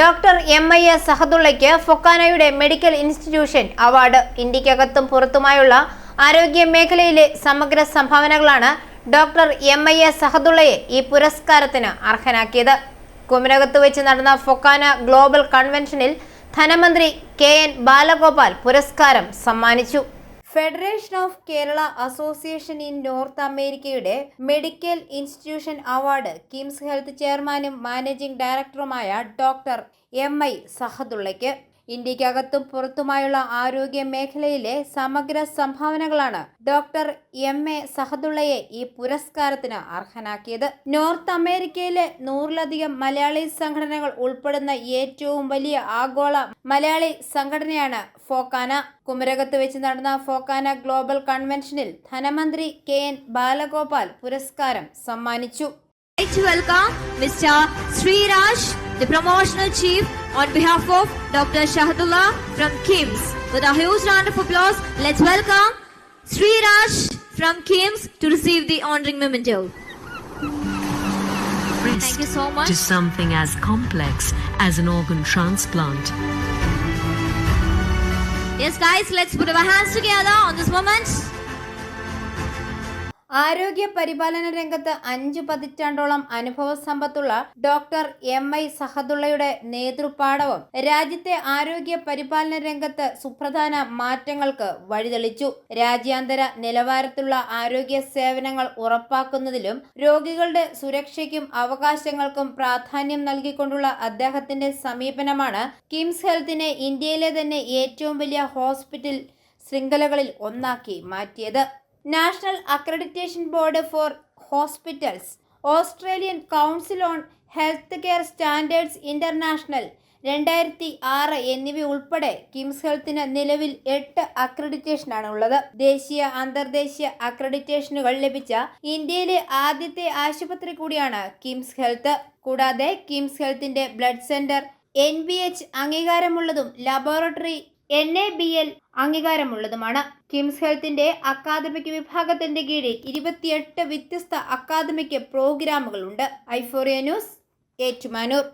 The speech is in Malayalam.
ഡോക്ടർ എം ഐ എസ് സഹദുള്ളയ്ക്ക് ഫൊക്കാനയുടെ മെഡിക്കൽ ഇൻസ്റ്റിറ്റ്യൂഷൻ അവാർഡ്. ഇന്ത്യക്കകത്തും പുറത്തുമായുള്ള ആരോഗ്യ മേഖലയിലെ സമഗ്ര സംഭാവനകളാണ് ഡോക്ടർ എം ഐ എസ് സഹദുള്ളയെ ഈ പുരസ്കാരത്തിന് അർഹനാക്കിയത്. കുമരകത്ത് വെച്ച് നടന്ന ഫൊക്കാന ഗ്ലോബൽ കൺവെൻഷനിൽ ധനമന്ത്രി കെ എൻ ബാലഗോപാൽ പുരസ്കാരം സമ്മാനിച്ചു. Federation of Kerala association in north അമേരിക്കയുടെ medical institution award KIMS health ചെയർമാനും മാനേജിംഗ് ഡയറക്ടറുമായ ഡോക്ടർ എം ഐ സഹദുള്ളയ്ക്ക് ഇന്ത്യക്കകത്തും പുറത്തുമായുള്ള ആരോഗ്യ മേഖലയിലെ സമഗ്ര സംഭാവനകളാണ് ഡോക്ടർ എം എ സഹദുള്ളയെ ഈ പുരസ്കാരത്തിന് അർഹനാക്കിയത് നോർത്ത് അമേരിക്കയിലെ നൂറിലധികം മലയാളി സംഘടനകൾ ഉൾപ്പെടുന്ന ഏറ്റവും വലിയ ആഗോള മലയാളി സംഘടനയാണ് ഫോക്കാന കുമരകത്ത് വെച്ച് നടന്ന ഫോക്കാന ഗ്ലോബൽ കൺവെൻഷനിൽ ധനമന്ത്രി കെ എൻ ബാലഗോപാൽ പുരസ്കാരം സമ്മാനിച്ചു welcome mister. Sriraj, the promotional chief, on behalf of Dr. Shahadullah from KIMS. With a huge round of applause, let's welcome Sriraj from KIMS to receive the honoring memento. Thank you so much. to something as complex as an organ transplant. Yes, guys, let's put our hands together on this moment. ആരോഗ്യ പരിപാലന രംഗത്ത് അഞ്ചു പതിറ്റാണ്ടോളം അനുഭവ സമ്പത്തുള്ള ഡോക്ടർ എം ഐ സഹദുള്ളയുടെ നേതൃപാടവം രാജ്യത്തെ ആരോഗ്യ പരിപാലന രംഗത്ത് സുപ്രധാന മാറ്റങ്ങൾക്ക് വഴിതെളിച്ചു. രാജ്യാന്തര നിലവാരത്തിലുള്ള ആരോഗ്യ സേവനങ്ങൾ ഉറപ്പാക്കുന്നതിലും രോഗികളുടെ സുരക്ഷയ്ക്കും അവകാശങ്ങൾക്കും പ്രാധാന്യം നൽകിക്കൊണ്ടുള്ള അദ്ദേഹത്തിന്റെ സമീപനമാണ് കിംസ് ഹെൽത്തിനെ ഇന്ത്യയിലെ തന്നെ ഏറ്റവും വലിയ ഹോസ്പിറ്റൽ ശൃംഖലകളിൽ ഒന്നാക്കി മാറ്റിയത്. National accreditation board for hospitals Australian council on health care standards international രണ്ടായിരത്തി ആറ് എന്നിവ ഉൾപ്പെടെ കിംസ് ഹെൽത്തിന് നിലവിൽ എട്ട് അക്രഡിറ്റേഷനാണ് ഉള്ളത് ദേശീയ അന്തർദേശീയ അക്രഡിറ്റേഷനുകൾ ലഭിച്ച ഇന്ത്യയിലെ ആദ്യത്തെ ആശുപത്രി കൂടിയാണ് കിംസ് ഹെൽത്ത്. കൂടാതെ കിംസ് ഹെൽത്തിന്റെ blood centre N B H അംഗീകാരമുള്ളതും laboratory N A B L അംഗീകാരമുള്ളതുമാണ്. KIMS ഹെൽത്തിന്റെ അക്കാദമിക് വിഭാഗത്തിന്റെ കീഴിൽ ഇരുപത്തിയെട്ട് വ്യത്യസ്ത അക്കാദമിക് പ്രോഗ്രാമുകളുണ്ട്. ഐഫോറിയ ന്യൂസ് ഏറ്റുമാനൂർ.